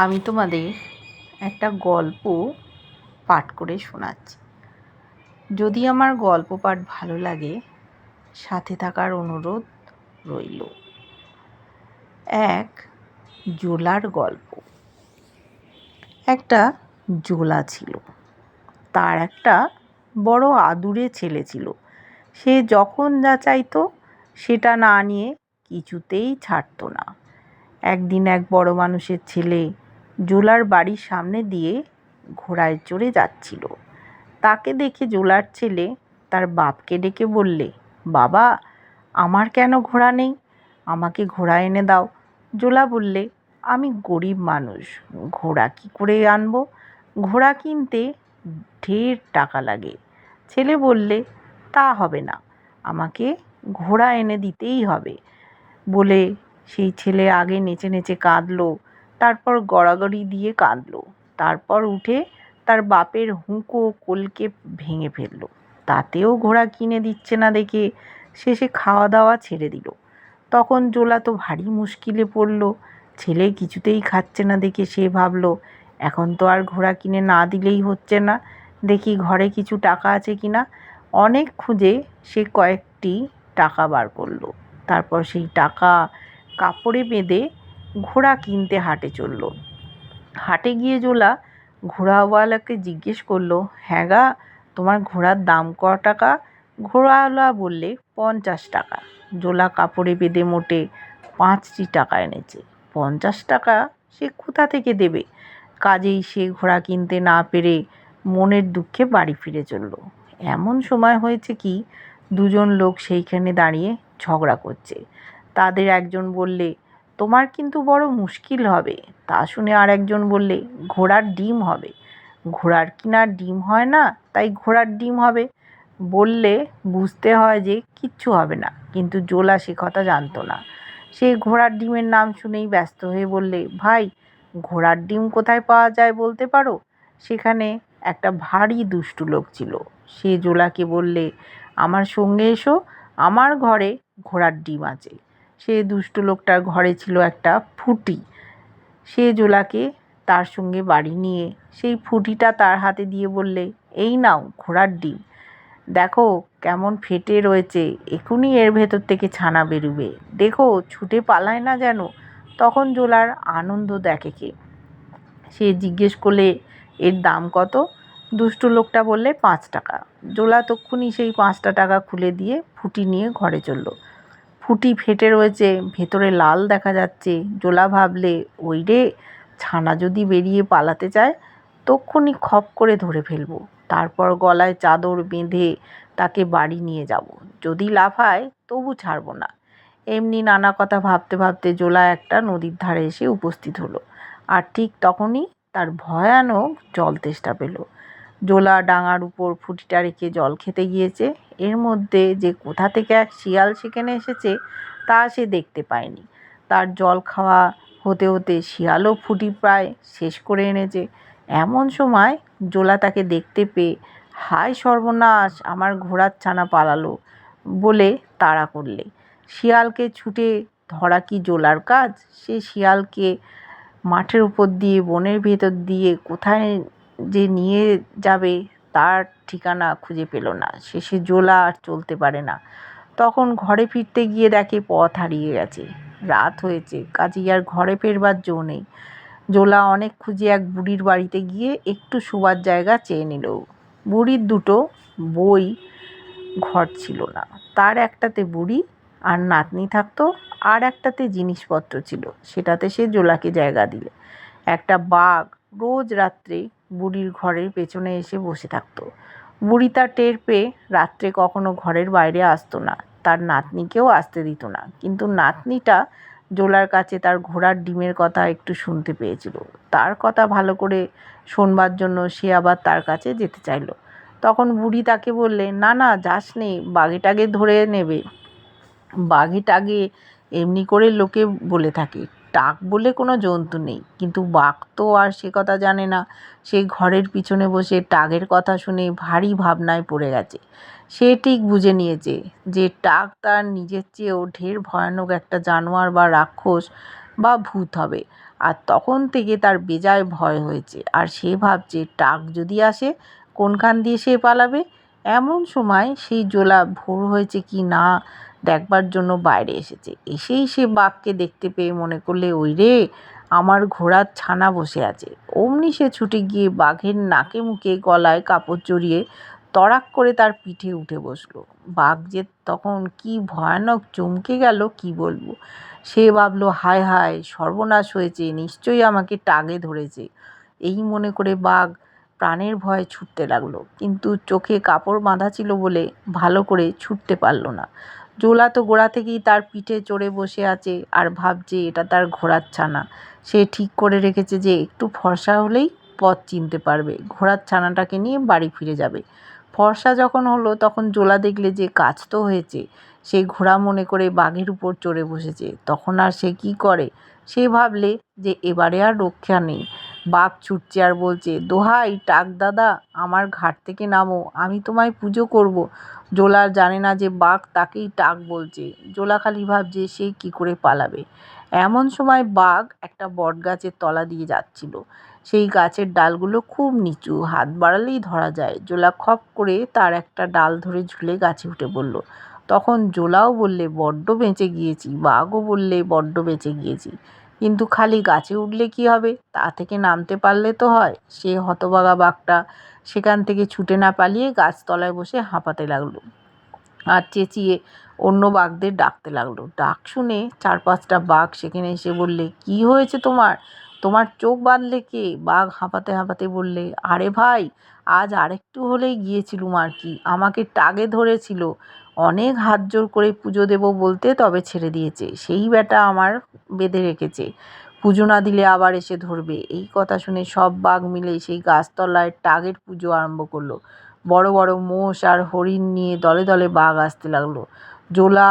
আমি তোমাদের একটা গল্প পাঠ করে শোনাচ্ছি। যদি আমার গল্প পাঠ ভালো লাগে, সাথে থাকার অনুরোধ রইল। এক জোলার গল্প। একটা জোলা ছিল। তার একটা বড় আদুরে ছেলে ছিল। সে যখন যা চাইতো, সেটা না নিয়ে কিছুতেই ছাড়তো না। একদিন এক বড় মানুষের ছেলে জোলার বাড়ির সামনে দিয়ে ঘোড়ায় চড়ে যাচ্ছিল। তাকে দেখে জোলার ছেলে তার বাপকে ডেকে বললে, বাবা, আমার কেন ঘোড়া নেই? আমাকে ঘোড়া এনে দাও। জোলা বললে, আমি গরিব মানুষ, ঘোড়া কী করে আনব? ঘোড়া কিনতে ঢের টাকা লাগে। ছেলে বললে, তা হবে না, আমাকে ঘোড়া এনে দিতেই হবে। বলে সেই ছেলে আগে নেচে নেচে কাঁদলো। তারপর গড়াগড়ি দিয়ে কাঁদলো। তারপর উঠে তার বাপের হুঁকো কোলকে ভেঙে ফেলল। তাতেও ঘোড়া কিনে দিচ্ছে না দেখে শেষে খাওয়া দাওয়া ছেড়ে দিল। তখন জোলা তো ভারী মুশকিলে পড়ল। ছেলে কিছুতেই খাচ্ছে না দেখে সে ভাবলো, এখন তো আর ঘোড়া কিনে না দিলেই হচ্ছে না। দেখি ঘরে কিছু টাকা আছে কি না? অনেক খুঁজে সে কয়েকটি টাকা বার করল। তারপর সেই টাকা কাপড়ে বেঁধে ঘোড়া কিনতে হাটে চলল। হাটে গিয়ে জোলা ঘোড়াওয়ালাকে জিজ্ঞেস করল হ্যাঁ গা, তোমার ঘোড়ার দাম ক টাকা? ঘোড়াওয়ালা বললে, পঞ্চাশ টাকা। জোলা কাপড়ে বেঁধে মোটে পাঁচটি টাকা এনেছে। পঞ্চাশ টাকা সে কোথা থেকে দেবে? কাজেই সে ঘোড়া কিনতে না পেরে মনের দুঃখে বাড়ি ফিরে চলল। এমন সময় হয়েছে কি, দুজন লোক সেইখানে দাঁড়িয়ে ঝগড়া করছে। তাদের একজন বললে তোমার কিন্তু বড় মুশকিল হবে। তা শুনে আর একজন বললে, ঘোড়ার ডিম হবে। ঘোড়ার কিনার ডিম হয় না? তাই ঘোড়ার ডিম হবে। বললে বুঝতে হয় যে কিচ্ছু হবে না। কিন্তু জোলা সে কথা জানতো না। সে ঘোড়ার ডিমের নাম শুনেই ব্যস্ত হয়ে বললে, ভাই, ঘোড়ার ডিম কোথায় পাওয়া যায় বলতে পারো? সেখানে একটা ভারী দুষ্টু লোক ছিল। সে জোলাকে বললে, আমার সঙ্গে এসো, আমার ঘরে ঘোড়ার ডিম আছে। সে দুষ্টু লোকটার ঘরে ছিল একটা ফুটি। সে জোলাকে তার সঙ্গে বাড়ি নিয়ে, সেই ফুটিটা তার হাতে দিয়ে বললে, এই নাও ঘোড়ার ডিম। দেখো কেমন ফেটে রয়েছে এখনই এর ভেতর থেকে ছানা বেরুবে। দেখো ছুটে পালায় না যেন? তখন জোলার আনন্দ দেখে কে। সে জিজ্ঞেস করলে, এর দাম কত? দুষ্টু লোকটা বললে, পাঁচ টাকা। জোলা তক্ষুনি সেই পাঁচটা টাকা খুলে দিয়ে ফুটি নিয়ে ঘরে চলল। ফুটি ফেটে রয়েছে, ভেতরে লাল দেখা যাচ্ছে। জোলা ভাবলে ওই রে ছানা যদি বেরিয়ে পালাতে চায়, তক্ষুনি খপ করে ধরে ফেলব। তারপর গলায় চাদর বেঁধে তাকে বাড়ি নিয়ে যাব। যদি লাফায় তবু ছাড়বো না। এমনি নানা কথা ভাবতে ভাবতে জোলা একটা নদীর ধারে এসে উপস্থিত হলো। আর ঠিক তখনই তার ভয়ানক জল তেষ্টা পেল। জোলা ডাঙার উপর ফুটিটা রেখে জল খেতে গিয়েছে। এর মধ্যে যে কোথা থেকে এক শিয়াল সেখানে এসেছে, তা সে দেখতে পায়নি। তার জল খাওয়া হতে হতে শিয়ালও ফুটি প্রায় শেষ করে এনেছে। এমন সময় জোলা তাকে দেখতে পেয়ে, হায় সর্বনাশ, আমার ঘোড়ার ছানা পালালো বলে তাড়া করলে। শিয়ালকে ছুটে ধরা কি জোলার কাজ? সে শিয়ালকে মাঠের উপর দিয়ে, বনের ভেতর দিয়ে কোথায় যে নিয়ে যাবে, তার ঠিকানা খুঁজে পেল না। শেষে জোলা আর চলতে পারে না। তখন ঘরে ফিরতে গিয়ে দেখে পথ হারিয়ে গেছে। রাত হয়েছে, কাজেই আর ঘরে ফেরবার জো নেই। জোলা অনেক খুঁজে এক বুড়ির বাড়িতে গিয়ে একটু শোবার জায়গা চেয়ে নিল। বুড়ির দুটো বই ঘর ছিল না। তার একটাতে বুড়ি, আর নাতনি থাকতো, আর একটাতে জিনিসপত্র ছিল। সেটাতে সে জোলাকে জায়গা দিলে। একটা বাঘ রোজ রাত্রে বুড়ির ঘরের পেছনে এসে বসে থাকতো। বুড়ি তার টের পেয়ে রাত্রে কখনো ঘরের বাইরে আসতো না। তার নাতনিকেও আসতে দিত না। কিন্তু নাতনিটা জোলার কাছে তার ঘোড়ার ডিমের কথা একটু শুনতে পেয়েছিল। তার কথা ভালো করে শোনবার জন্য সে আবার তার কাছে যেতে চাইলো। তখন বুড়ি তাকে বললে, না না, যাস নে বাঘে টাগে ধরে নেবে। বাঘে টাগে এমনি করে লোকে বলে থাকে। টাক বলে কোনো জন্তু নেই। কিন্তু বাঘ তো আর সে কথা জানে না। সে ঘরের পিছনে বসে টাগের কথা শুনে ভারী ভাবনায় পড়ে গেছে। সে ঠিক বুঝে নিয়েছে যে টাক তার নিজের চেয়েও ঢের ভয়ানক একটা জানোয়ার বা রাক্ষস বা ভূত হবে। আর তখন থেকে তার বেজায় ভয় হয়েছে। আর সে ভাবছে টাক যদি আসে, কোনখান দিয়ে সে পালাবে? এমন সময় সেই জোলা ভোর হয়েছে কি না দেখবার জন্য বাইরে এসেছে। এসেই সে বাঘকে দেখতে পেয়ে মনে করলে ওই রে আমার ঘোড়ার ছানা বসে আছে। অমনি সে ছুটে গিয়ে বাঘের নাকে মুখে গলায় কাপড় জড়িয়ে তড়াক করে তার পিঠে উঠে বসল। বাঘ যে তখন কি ভয়ানক চমকে গেল, কি বলব? সে ভাবলো, হায় হায়, সর্বনাশ হয়েছে, নিশ্চয়ই আমাকে টাগে ধরেছে। এই মনে করে বাঘ প্রাণের ভয়ে ছুটতে লাগল। কিন্তু চোখে কাপড় বাঁধা ছিল বলে ভালো করে ছুটতে পারল না। জোলা তো গোড়া থেকেই তার পিঠে চড়ে বসে আছে আর ভাবছে এটা তার ঘোড়ার ছানা। সে ঠিক করে রেখেছে যে একটু ফর্সা হলেই পথ চিনতে পারবে। ঘোড়ার ছানাটাকে নিয়ে বাড়ি ফিরে যাবে। ফর্সা যখন হলো তখন জোলা দেখলে যে কাজ তো হয়েছে। সে ঘোড়া মনে করে বাঘের উপর চড়ে বসেছে। তখন আর সে কি করে? সে ভাবলে যে এবারে আর রক্ষা নেই। বাঘ ছুটছে আর বলছে, দোহাই, টাক দাদা, আমার ঘাট থেকে নামো, আমি তোমায় পুজো করব। জোলা জানে না যে বাঘ তাকেই টাক বলছে। জোলা খালি ভাবছে, সে কি করে পালাবে? এমন সময় বাঘ একটা বট গাছের তলা দিয়ে যাচ্ছিল। সেই গাছের ডালগুলো খুব নিচু, হাত বাড়ালেই ধরা যায়। জোলা খপ করে তার একটা ডাল ধরে ঝুলে গাছে উঠে পড়ল। তখন জোলাও বললে, বড্ড বেঁচে গিয়েছি। বাঘও বললে, বড্ড বেঁচে গিয়েছি। কিন্তু খালি গাছে উঠলে কি হবে? তা থেকে নামতে পারলে তো হয়। সে হতবাগা বাঘটা সেখান থেকে ছুটে না পালিয়ে গাছতলায় বসে হাঁপাতে লাগল আর চেঁচিয়ে অন্য বাঘদের ডাকতে লাগল। ডাক শুনে চার পাঁচটা বাঘ সেখানে এসে বললে, কি হয়েছে তোমার? তোমার চোখ বাঁধলে কে? বাঘ হাঁপাতে হাঁপাতে বললে, আরে ভাই, আজ আরেকটু হলেই গিয়েছিলুম আর কি। আমাকে টাগে ধরেছিল। অনেক হাত জোর করে পুজো দেবো বলতে তবে ছেড়ে দিয়েছে। সেই বেটা আমার বেঁধে রেখেছে। পুজো না দিলে আবার এসে ধরবে। এই কথা শুনে সব বাঘ মিলে সেই গাছতলায় টাগের পুজো আরম্ভ করল। বড় বড় মোষ আর হরিণ নিয়ে দলে দলে বাঘ আসতে লাগল। জোলা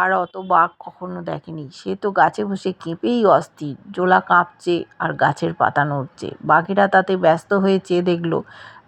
আর অত বাঘ কখনো দেখেনি। সে তো গাছে বসে কেঁপেই অস্থির। জোলা কাঁপছে আর গাছের পাতা নড়ছে। বাঘেরা তাতে ব্যস্ত হয়ে চেয়ে দেখল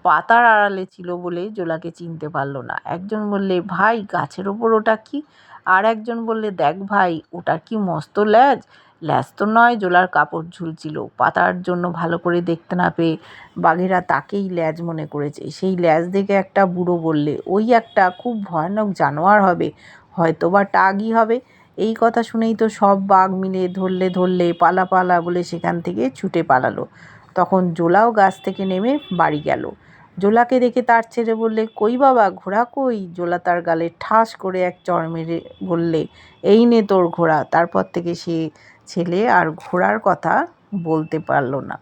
পাতার আড়ালে ছিল বলে জোলাকে চিনতে পারল না। একজন বললে, ভাই, গাছের ওপর ওটা কি? আর একজন বললে, দেখ ভাই, ওটা কি মস্ত ল্যাজ? ল্যাজ তো নয়, জোলার কাপড় ঝুলছিল। পাতার জন্য ভালো করে দেখতে না পেয়ে বাঘেরা তাকেই ল্যাজ মনে করেছে। সেই ল্যাজ দেখে একটা বুড়ো বললে, ওই একটা খুব ভয়ানক জানোয়ার হবে। হয়তো বা টাগই হবে। এই কথা শুনেই তো সব বাঘ মিলে ধরলে ধরলে পালা পালা বলে সেখান থেকে ছুটে পালালো। তখন জোলাও গাছ থেকে নেমে বাড়ি গেল। জোলাকে দেখে তার ছেড়ে বললে, কই বাবা, ঘোড়া কই? জোলা তার গালে ঠাস করে এক চর মেরে বললে, এই নে তোর ঘোড়া। তারপর থেকে সে ছেলে আর ঘোড়ার কথা বলতে পারল না।